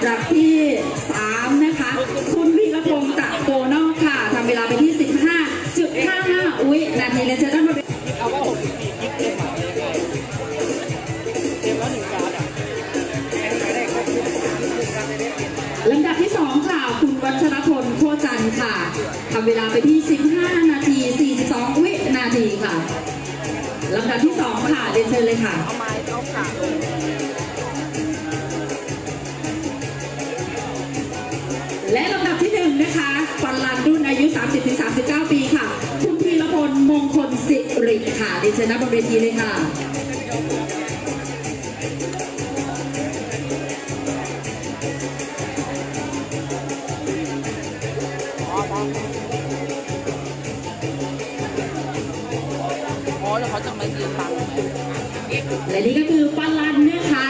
ำดับที่3นะคะ คุณวีรพงศ์ตะโกนอกค่ะทำเวลาไปที่15.55วินาทีและเชิญท่านมาเป็นาทีเลยเต็มแล้วหนึ่งการ์ดอะได้ครบทุกกาเด็กลำดับที่2ค่ะ คุณวัชรพลโคจันค่ะทำเวลาไปที่ 15 นาที 42 วินาทีค่ะลำดับที่2ค่ะเรียนเชิญเลยค่ะเอาไม้เอาขา และลำดับที่1นะคะฟันลันรุ่นอายุ 30-39 ปีค่ะ คุณพีรพลมงคลสิริค่ะเรียนเชิญหน้าบนเวทีเลยค่ะอ๋อแล้วเขาจะมายืนฟังไหมและนี่ก็คือปัลลันนะคะผู้ชายนะคะปัลลันนะคะ